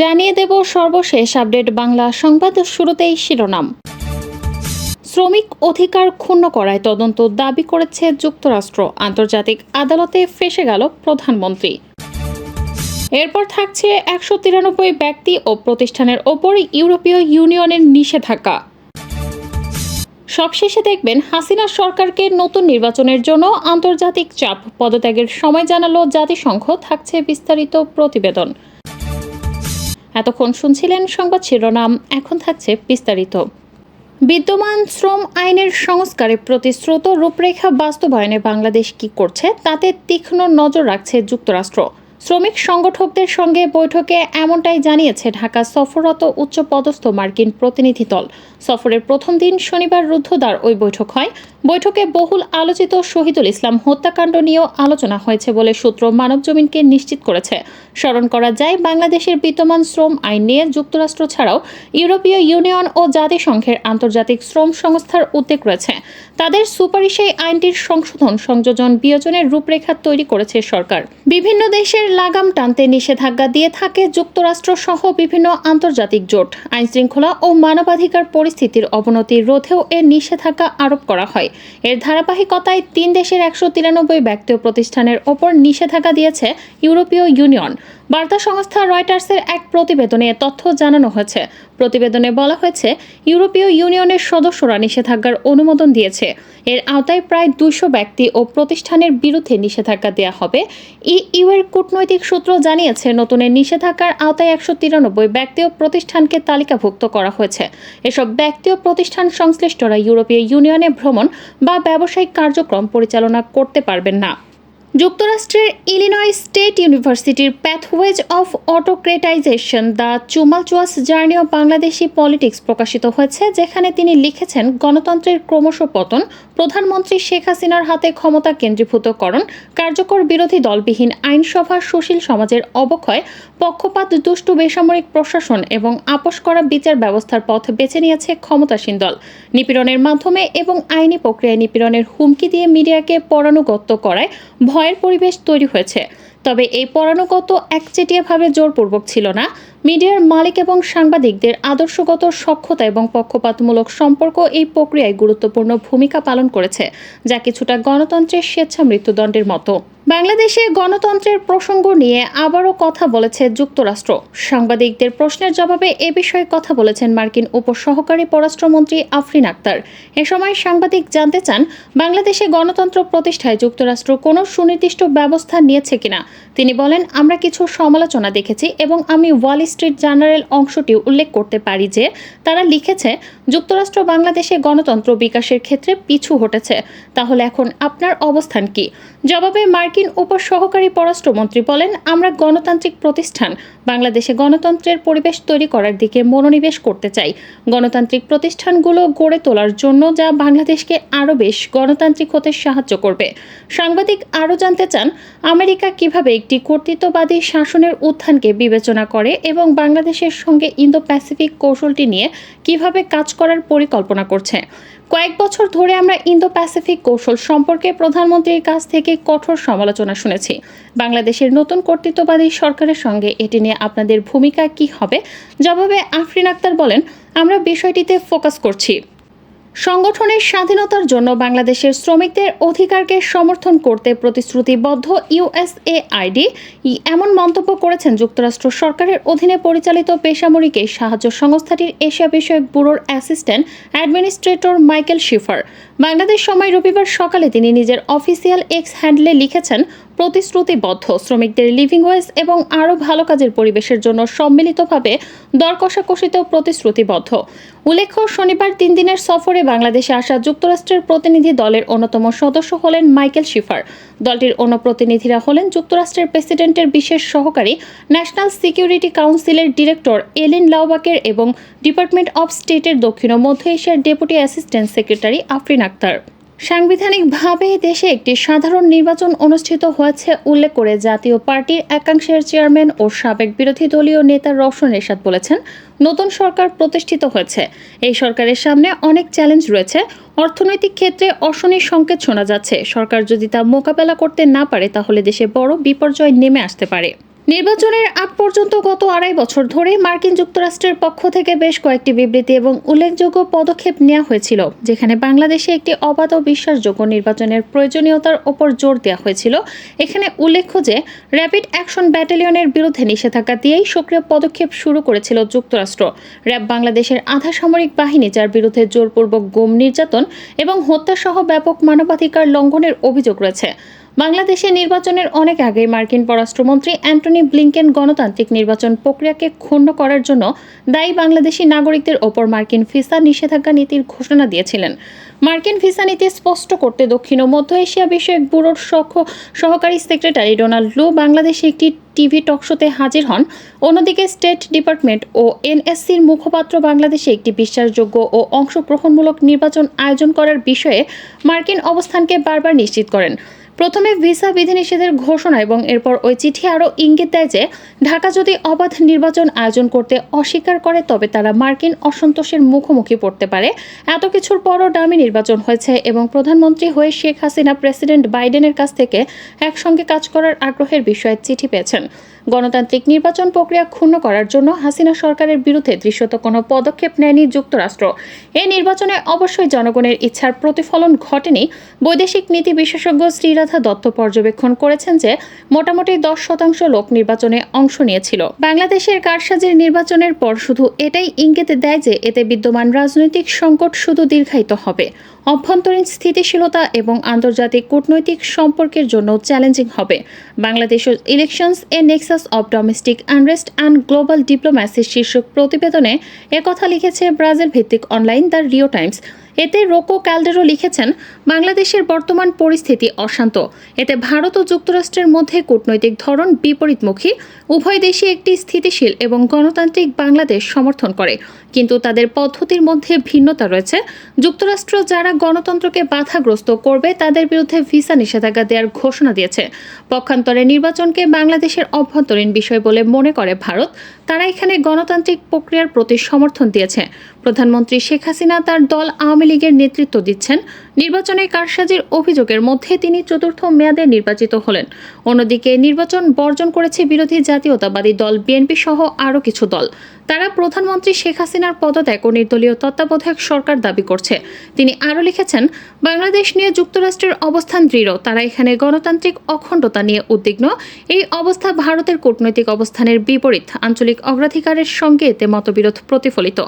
জানিয়ে দেব সর্বশেষ আপডেট বাংলা সংবাদ শুরুতেই শিরোনাম। শ্রমিক অধিকার ক্ষুণ্ণ করায় তদন্ত দাবি করেছে যুক্তরাষ্ট্র। আন্তর্জাতিক আদালতে ফেসে গেল প্রধানমন্ত্রী। এরপর থাকছে একশো তিরানব্বই ব্যক্তি ও প্রতিষ্ঠানের ওপর ইউরোপীয় ইউনিয়নের নিষেধাজ্ঞা। সবশেষে দেখবেন, হাসিনা সরকারকে নতুন নির্বাচনের জন্য আন্তর্জাতিক চাপ। পদত্যাগের সময় জানালো জাতিসংঘ, থাকছে বিস্তারিত প্রতিবেদন। এতক্ষণ শুনছিলেন সংবাদ শিরোনাম, এখন থাকছে বিস্তারিত। বিদ্যমান শ্রম আইনের সংস্কারে প্রতিশ্রুত রূপরেখা বাস্তবায়নে বাংলাদেশ কি করছে তাতে তীক্ষ্ণ নজর রাখছে যুক্তরাষ্ট্র। শ্রমিক সংগঠকদের সঙ্গে বৈঠকে এমনটাই জানিয়েছে ঢাকা সফররত উচ্চ পদস্থ মার্কিন প্রতিনিধি দল। সফরের প্রথম দিন শনিবার রুদ্ধদ্বার ওই বৈঠক হয়। বৈঠকে বহুল আলোচিত শহীদুল ইসলাম হত্যাকাণ্ড নিয়েও আলোচনা হয়েছে বলে সূত্র মানবজমিনকে নিশ্চিত করেছে। স্মরণ করা যায়, বাংলাদেশের বিদ্যমান শ্রম আইন নিয়ে যুক্তরাষ্ট্র ছাড়াও ইউরোপীয় ইউনিয়ন ও জাতিসংঘের আন্তর্জাতিক শ্রম সংস্থার উদ্বেগ রয়েছে। তাদের সুপারিশে আইনটির সংশোধন, সংযোজন, বিয়োজনের রূপরেখা তৈরি করেছে সরকার। বিভিন্ন দেশের লাগাম টানতে নিষেধাজ্ঞা দিয়ে থাকে যুক্তরাষ্ট্র সহ বিভিন্ন আন্তর্জাতিক জোট। আইন শৃঙ্খলা ও মানবাধিকার পরিস্থিতির অবনতি রোধেও এর নিষেধাজ্ঞা আরোপ করা হয়। এর ধারাবাহিকতায় তিন দেশের একশো তিরানব্বই ব্যক্তি প্রতিষ্ঠানের ওপর নিষেধাজ্ঞা দিয়েছে ইউরোপীয় ইউনিয়ন। বার্তা সংস্থা রয়টার্সের এক প্রতিবেদনে তথ্য জানানো হয়েছে। প্রতিবেদনে বলা হয়েছে, ইউরোপীয় ইউনিয়নের সদস্যরা নিষেধাজ্ঞার অনুমোদন দিয়েছে। এর আওতায় প্রায় দুশো ব্যক্তি ও প্রতিষ্ঠানের বিরুদ্ধে নিষেধাজ্ঞা দেওয়া হবে। ইইউ এর কূটনৈতিক সূত্র জানিয়েছে, নতুনের নিষেধাজ্ঞার আওতায় একশো তিরানব্বই ব্যক্তি ও প্রতিষ্ঠানকে তালিকাভুক্ত করা হয়েছে। এসব ব্যক্তি ও প্রতিষ্ঠান সংশ্লিষ্টরা ইউরোপীয় ইউনিয়নে ভ্রমণ বা ব্যবসায়িক কার্যক্রম পরিচালনা করতে পারবেন না। যুক্তরাষ্ট্রের ইলিনয় স্টেট ইউনিভার্সিটির pathways of autocratization, the tumultuous journey of Bangladeshi politics প্রকাশিত হয়েছে, যেখানে তিনি লিখেছেন, গণতন্ত্রের ক্রমশ পতন, প্রধানমন্ত্রী শেখ হাসিনার হাতে ক্ষমতা কেন্দ্রীভূতকরণ, কার্যকর বিরোধী দলবিহীন আইনসভা, সুশীল সমাজের অবক্ষয়, পক্ষপাত, দুষ্টু বেসামরিক প্রশাসন এবং আপোষ করা বিচার ব্যবস্থার পথ বেছে নিয়েছে ক্ষমতাসীন দল। নিপীড়নের মাধ্যমে এবং আইনি প্রক্রিয়ায় নিপীড়নের হুমকি দিয়ে মিডিয়াকে পরানুগত্য করায় ভয়ের পরিবেশ তৈরি হয়েছে। তবে এই পরানুগত একচেটিয়াভাবে জোরপূর্বক ছিল না মিডিয়ার মালিক এবং সাংবাদিকদের আদর্শগত সক্ষতা এবং পক্ষপাতমূলক সম্পর্ক এই প্রক্রিয়ায় গুরুত্বপূর্ণ ভূমিকা পালন করেছে, যা কিছুটা গণতন্ত্রের স্বেচ্ছা মৃত্যুদণ্ডের মতো। বাংলাদেশে গণতন্ত্রের প্রসঙ্গ নিয়ে আবারও কথা বলেছে যুক্তরাষ্ট্র। সাংবাদিকদের প্রশ্নের জবাবে এ বিষয়ে কথা বলেছেন মার্কিন উপসহকারী পররাষ্ট্রমন্ত্রী আফরিন আক্তার। এ সময় সাংবাদিক জানতে চান, বাংলাদেশে গণতন্ত্র প্রতিষ্ঠায় যুক্তরাষ্ট্র কোনো সুনির্দিষ্ট ব্যবস্থা নিয়েছে কিনা? তিনি বলেন, আমরা কিছু সমালোচনা দেখেছি এবং আমি ওয়াল স্ট্রিট জার্নালের অংশটি উল্লেখ করতে পারি যে, তারা লিখেছে, যুক্তরাষ্ট্র বাংলাদেশে গণতন্ত্র বিকাশের ক্ষেত্রে পিছু হটেছে। তাহলে এখন আপনার অবস্থান কি? জবাবে মার্কিন উপসহকারী পররাষ্ট্রমন্ত্রী বলেন, আমরা গণতান্ত্রিক প্রতিষ্ঠান। বাংলাদেশে গণতন্ত্রের পরিবেশ তৈরি করার দিকে মনোনিবেশ করতে চাই। গণতান্ত্রিক প্রতিষ্ঠানগুলো গড়ে তোলার জন্য যা বাংলাদেশকে আরও বেশ গণতান্ত্রিক হতে সাহায্য করবে। সাংবাদিক আরও জানতে চান, আমেরিকা কীভাবে একটি কর্তৃত্ববাদী শাসনের উত্থানকে বিবেচনা করে এবং বাংলাদেশের সঙ্গে ইন্দো প্যাসিফিক কৌশলটি নিয়ে কীভাবে কাজ করার পরিকল্পনা করছে। কয়েক বছর ধরে আমরা ইন্দো প্যাসিফিক কৌশল সম্পর্কে প্রধানমন্ত্রীর কাছ থেকে কঠোর সমালোচনা শুনেছি। বাংলাদেশের নতুন কর্তৃত্ববাদী সরকারের সঙ্গে এটি নিয়ে আপনাদের ভূমিকা কি হবে? জবাবে আফরিন আক্তার বলেন, আমরা বিষয়টিতে ফোকাস করছি। সংগঠনের স্বাধীনতার জন্য বাংলাদেশের শ্রমিকদের অধিকারকে সমর্থন করতে প্রতিশ্রুতিবদ্ধ ইউএসএআইডি এমন মন্তব্য করেছেন যুক্তরাষ্ট্র সরকারের অধীনে পরিচালিত বেসামরিক এই সাহায্য সংস্থাটির এশিয়া বিষয়ক ব্যুরোর assistant administrator Michael Schiffer. Bangladesh সময় রবিবার সকালে তিনি নিজের অফিসিয়াল এক্স হ্যান্ডলে লিখেছেন, প্রতিশ্রুতিবদ্ধ। শ্রমিকদের লিভিং ওয়েজ এবং আরও ভালো কাজের পরিবেশের জন্য সম্মিলিতভাবে দর কষাকষিতেও প্রতিশ্রুতিবদ্ধ। উল্লেখ্য, শনিবার তিন দিনের সফরে বাংলাদেশে আসা যুক্তরাষ্ট্রের প্রতিনিধি দলের অন্যতম সদস্য হলেন মাইকেল শিফার। দলটির অন্য প্রতিনিধিরা হলেন যুক্তরাষ্ট্রের প্রেসিডেন্টের বিশেষ সহকারী, ন্যাশনাল সিকিউরিটি কাউন্সিলের ডিরেক্টর এলিন লাউবাকের এবং ডিপার্টমেন্ট অব স্টেটের দক্ষিণ ও মধ্য এশিয়ার deputy assistant secretary Afreen Akhter সাংবিধানিকভাবে দেশে একটি সাধারণ নির্বাচন অনুষ্ঠিত হয়েছে, উল্লেখ করে জাতীয় পার্টির একাংশের চেয়ারম্যান ও সাবেক বিরোধী দলীয় নেতা রওশন এরশাদ বলেছেন, নতুন সরকার প্রতিষ্ঠিত হয়েছে। এই সরকারের সামনে অনেক চ্যালেঞ্জ রয়েছে। অর্থনৈতিক ক্ষেত্রে অশনির সংকেত শোনা যাচ্ছে। সরকার যদি তা মোকাবেলা করতে না পারে, তাহলে দেশে বড় বিপর্যয় নেমে আসতে পারে। নির্বাচনের আগ পর্যন্ত গত আড়াই বছর ধরে মার্কিন যুক্তরাষ্ট্রের পক্ষ থেকে বেশ কয়েকটি বিবৃতি এবং উল্লেখযোগ্য পদক্ষেপ নেওয়া হয়েছিল, যেখানে বাংলাদেশে একটি অবাধ ও বিশ্বাসযোগ্য নির্বাচনের প্রয়োজনীয়তার ওপর জোর দেওয়া হয়েছিল। এখানে উল্লেখ্য যে, র্যাপিড অ্যাকশন ব্যাটালিয়নের বিরুদ্ধে নিষেধাজ্ঞা দিয়েই সক্রিয় পদক্ষেপ শুরু করেছিল যুক্তরাষ্ট্র। র্যাব বাংলাদেশের আধা সামরিক বাহিনী, যার বিরুদ্ধে জোরপূর্বক গুম নির্যাতন এবং হত্যাসহ ব্যাপক মানবাধিকার লঙ্ঘনের অভিযোগ রয়েছে। বাংলাদেশে নির্বাচনের অনেক আগে মার্কিন পররাষ্ট্রমন্ত্রী অ্যান্টনি ব্লিংকেন গণতান্ত্রিক নির্বাচন প্রক্রিয়াকে ক্ষুণ্ণ করার জন্য দায়ী বাংলাদেশি নাগরিকদের ওপর মার্কিন ভিসা নিষেধাজ্ঞা নীতির ঘোষণা দিয়েছিলেন। মার্কিন ভিসা নীতি স্পষ্ট করতে দক্ষিণ ও মধ্য এশিয়া বিষয়ক ব্যুরোর সহ- সহকারী সেক্রেটারি ডোনাল্ড লু বাংলাদেশে একটি টিভি টকশোতে হাজির হন। অন্যদিকে স্টেট ডিপার্টমেন্ট ও এনএসসির মুখপাত্র বাংলাদেশে একটি বিশ্বাসযোগ্য ও অংশগ্রহণমূলক নির্বাচন আয়োজন করার বিষয়ে মার্কিন অবস্থানকে বারবার নিশ্চিত করেন। প্রথমে ভিসা বিধিনিষেধের ঘোষণা এবং এরপর ওই চিঠি আরও ইঙ্গিত দেয় যে, ঢাকা যদি অবাধ নির্বাচন আয়োজন করতে অস্বীকার করে, তবে তারা মার্কিন অসন্তোষের মুখোমুখি পড়তে পারে। এত কিছুর পরও ডামি নির্বাচন হয়েছে এবং প্রধানমন্ত্রী হয়ে শেখ হাসিনা প্রেসিডেন্ট বাইডেনের কাছ থেকে একসঙ্গে কাজ করার আগ্রহের বিষয়ে চিঠি পেয়েছেন। গণতান্ত্রিক নির্বাচন প্রক্রিয়া ক্ষুণ্ণ করার জন্য হাসিনা সরকারের বিরুদ্ধে দৃশ্যত কোনো পদক্ষেপ নেয়নি যুক্তরাষ্ট্র। এই নির্বাচনে অবশ্যই জনগণের ইচ্ছার প্রতিফলন ঘটেনি। বৈদেশিক নীতি বিশেষজ্ঞ শ্রীরাধা দত্ত পর্যবেক্ষণ করেছেন যে, মোটামুটি দশ শতাংশ লোক নির্বাচনে অংশ নিয়েছিল। বাংলাদেশের কারসাজির নির্বাচনের পর শুধু এটাই ইঙ্গিত দেয় যে, এতে বিদ্যমান রাজনৈতিক সংকট শুধু দীর্ঘায়িত হবে। অভ্যন্তরীণ স্থিতিশীলতা এবং আন্তর্জাতিক কূটনৈতিক সম্পর্কের জন্য চ্যালেঞ্জিং হবে। Bangladesh elections a nexus of domestic unrest and global diplomacy শীর্ষক প্রতিবেদনে একথা লিখেছে ব্রাজিল ভিত্তিক অনলাইন দ্য রিও টাইমস। এতে রোকো ক্যালডেরো লিখেছেন, বাংলাদেশের বর্তমান পরিস্থিতি অশান্ত। এতে ভারত ও যুক্তরাষ্ট্রের মধ্যে কূটনৈতিক ধরন বিপরীতমুখী। উভয় দেশই একটি স্থিতিশীল এবং গণতান্ত্রিক বাংলাদেশ সমর্থন করে। কিন্তু তাদের পদ্ধতির মধ্যে ভিন্নতা রয়েছে। যুক্তরাষ্ট্র যারা গণতন্ত্রকে বাধাগ্রস্ত করবে, তাদের বিরুদ্ধে ভিসা নিষেধাজ্ঞা দেওয়ার ঘোষণা দিয়েছে। পক্ষান্তরে নির্বাচনকে বাংলাদেশের অভ্যন্তরীণ বিষয় বলে মনে করে ভারত। তারা এখানে গণতান্ত্রিক প্রক্রিয়ার প্রতি সমর্থন দিয়েছে। প্রধানমন্ত্রী শেখ হাসিনা তার দল আওয়ামী লীগের নেতৃত্ব দিচ্ছেন। নির্বাচনে কারসাজির অভিযোগের মধ্যে তিনি চতুর্থ মেয়াদে নির্বাচিত হলেন। অন্যদিকে নির্বাচন বর্জন করেছে বিরোধী জাতীয়তাবাদী দল বিএনপি সহ আরও কিছু দল। তারা প্রধানমন্ত্রী শেখ হাসিনার পদত্যাগ ও নির্দলীয় তত্ত্বাবধায়ক সরকার দাবি করছে। তিনি আরও লিখেছেন, বাংলাদেশ নিয়ে যুক্তরাষ্ট্রের অবস্থান দৃঢ়। তারা এখানে গণতান্ত্রিক অখণ্ডতা নিয়ে উদ্বিগ্ন। এই অবস্থা ভারতের কূটনৈতিক অবস্থানের বিপরীত। আঞ্চলিক অগ্রাধিকারের সঙ্গে এতে মতবিরোধ প্রতিফলিত।